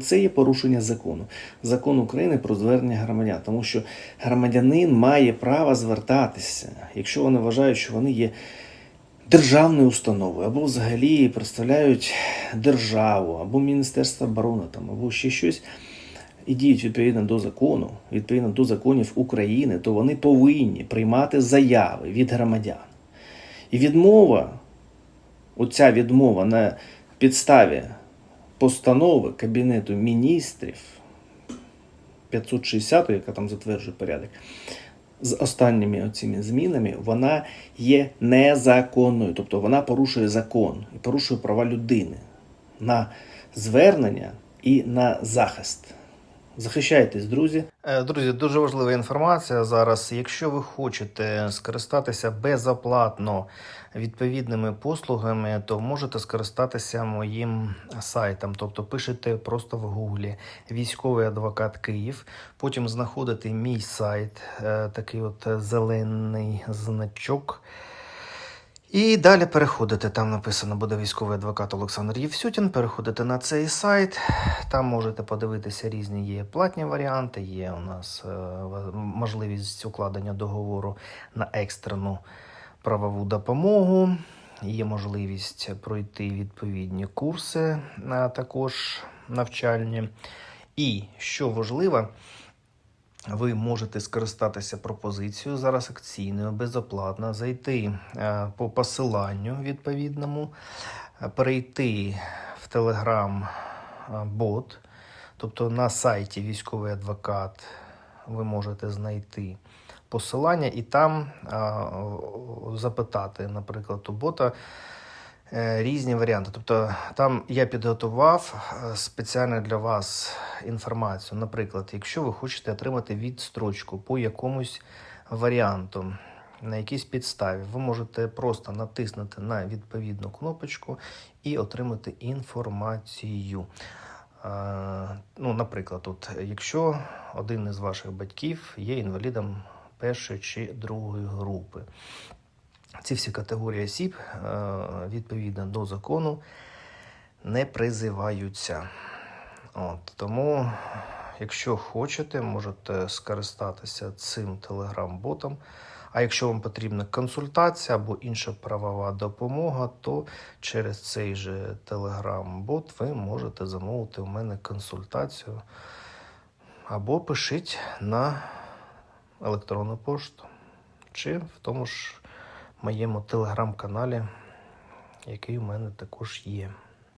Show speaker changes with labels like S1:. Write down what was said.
S1: Це є порушення закону, закон України про звернення громадян, тому що громадянин має право звертатися, якщо вони вважають, що вони є державною установою, або взагалі представляють державу, або Міністерство оборони, там, або ще щось, і діють відповідно до закону, відповідно до законів України, то вони повинні приймати заяви від громадян. І відмова, оця відмова на підставі постанови Кабінету міністрів 560, яка там затверджує порядок, з останніми оціми змінами, вона є незаконною. Тобто вона порушує закон і порушує права людини на звернення і на захист. Захищайтесь, друзі.
S2: Е, Друзі, дуже важлива інформація зараз. Якщо ви хочете скористатися безоплатно відповідними послугами, то можете скористатися моїм сайтом. Тобто пишете просто в гуглі військовий адвокат Київ. Потім знаходите мій сайт, е, такий от зелений значок. І далі переходите, там написано буде військовий адвокат Олександр Євсютін. Переходите на цей сайт. Там можете подивитися різні є платні варіанти. Є у нас е, можливість укладення договору на екстрену правову допомогу. Є можливість пройти відповідні курси, а також навчальні. І що важливо, ви можете скористатися пропозицією зараз акційною, безоплатно, зайти е, по посиланню відповідному, е, перейти в Telegram е, бот, тобто на сайті військовий адвокат ви можете знайти посилання і там запитати, наприклад, у бота різні варіанти. Тобто там я підготував е, спеціально для вас інформацію. Наприклад, якщо ви хочете отримати відстрочку по якомусь варіанту, на якійсь підставі, ви можете просто натиснути на відповідну кнопочку і отримати інформацію. Е, Ну, наприклад, от, якщо один із ваших батьків є інвалідом першої чи другої групи, ці всі категорії осіб е, відповідно до закону не призиваються. От, тому, якщо хочете, можете скористатися цим телеграм-ботом. А якщо вам потрібна консультація або інша правова допомога, то через цей же телеграм-бот ви можете замовити у мене консультацію або пишіть на електронну пошту чи в тому ж моєму телеграм-каналі, який у мене також є.